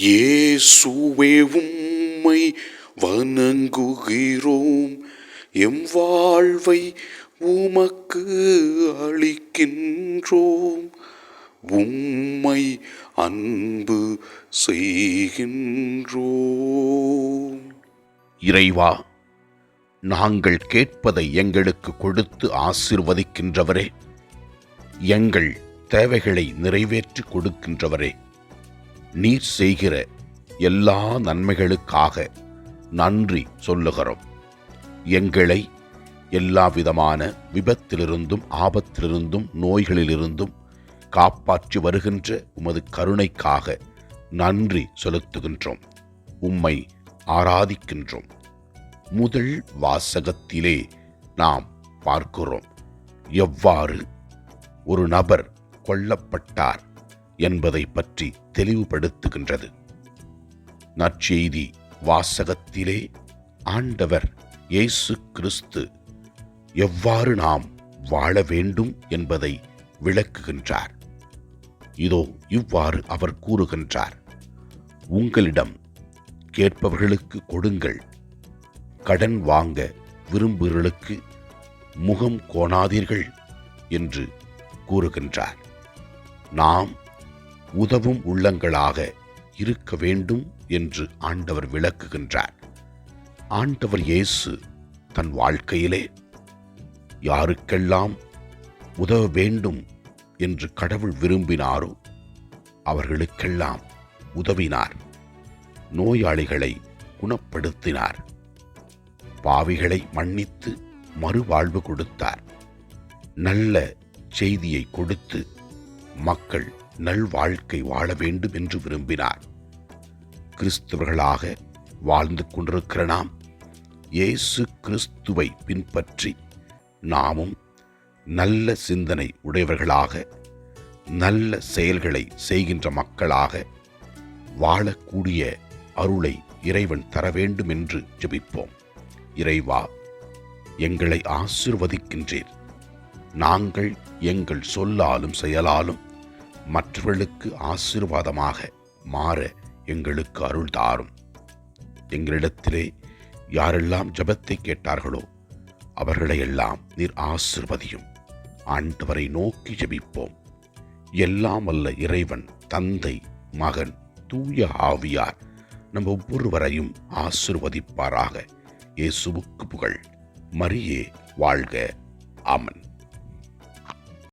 இயேசுவே உம்மை வணங்குகிறோம். எம் வாழ்வை உமக்கு அளிக்கின்றோம். உம்மை அன்பு செய்கின்றோம். இறைவா நாங்கள் கேட்பதை எங்களுக்கு கொடுத்து ஆசிர்வதிக்கின்றவரே. எங்கள் தேவைகளை நிறைவேற்றி கொடுக்கின்றவரே. நீர் செய்கிற எல்லா நன்மைகளுக்காக நன்றி சொல்லுகிறோம். எங்களை எல்லா விதமான விபத்திலிருந்தும் ஆபத்திலிருந்தும் நோய்களிலிருந்தும் காப்பாற்றி வருகின்ற உமது கருணைக்காக நன்றி செலுத்துகின்றோம். உம்மை ஆராதிக்கின்றோம். முதல் வாசகத்திலே நாம் பார்க்கிறோம். எவ்வாறு ஒரு நபர் கொல்லப்பட்டார்? என்பதை பற்றி தெளிவுபடுத்துகின்றது. நற்செய்தி வாசகத்திலே ஆண்டவர் இயேசு கிறிஸ்து எவ்வாறு நாம் வாழ வேண்டும் என்பதை விளக்குகின்றார். இதோ இவ்வாறு அவர் கூறுகின்றார். உங்களிடம் கேட்பவர்களுக்கு கொடுங்கள். கடன் வாங்க விரும்புகளுக்கு முகம் கோணாதீர்கள் என்று கூறுகின்றார். நாம் உதவும் உள்ளங்களாக இருக்க வேண்டும் என்று ஆண்டவர் விளக்குகின்றார். ஆண்டவர் இயேசு தன் வாழ்க்கையிலே யாருக்கெல்லாம் உதவ வேண்டும் என்று கடவுள் விரும்பினாரோ அவர்களுக்கெல்லாம் உதவினார். நோயாளிகளை குணப்படுத்தினார். பாவிகளை மன்னித்து மறுவாழ்வு கொடுத்தார். நல்ல செய்தியை கொடுத்து மக்கள் நல்வாழ்க்கை வாழ வேண்டும் என்று விரும்பினார். கிறிஸ்தவர்களாக வாழ்ந்து கொண்டிருக்கிற நாம் இயேசு கிறிஸ்துவை பின்பற்றி நாமும் நல்ல சிந்தனை உடையவர்களாக நல்ல செயல்களை செய்கின்ற மக்களாக வாழக்கூடிய அருளை இறைவன் தர வேண்டும் என்று ஜெபிப்போம். இறைவா எங்களை ஆசிர்வதிக்கின்றீர். நாங்கள் எங்கள் சொல்லாலும் செயலாலும் மற்றவர்களுக்கு ஆசீர்வாதமாக மாற எங்களுக்கு அருள் தாரும். எங்களிடத்திலே யாரெல்லாம் ஜபத்தை கேட்டார்களோ அவர்களையெல்லாம் நீர் ஆசிர்வதியும். ஆண்டவரை நோக்கி ஜெபிப்போம். எல்லாம் அல்ல இறைவன் தந்தை மகன் தூய ஆவியார் நம் ஒவ்வொருவரையும் ஆசிர்வதிப்பாராக. இயேசுவுக்கு புகழ். மரியே வாழ்க. ஆமன்.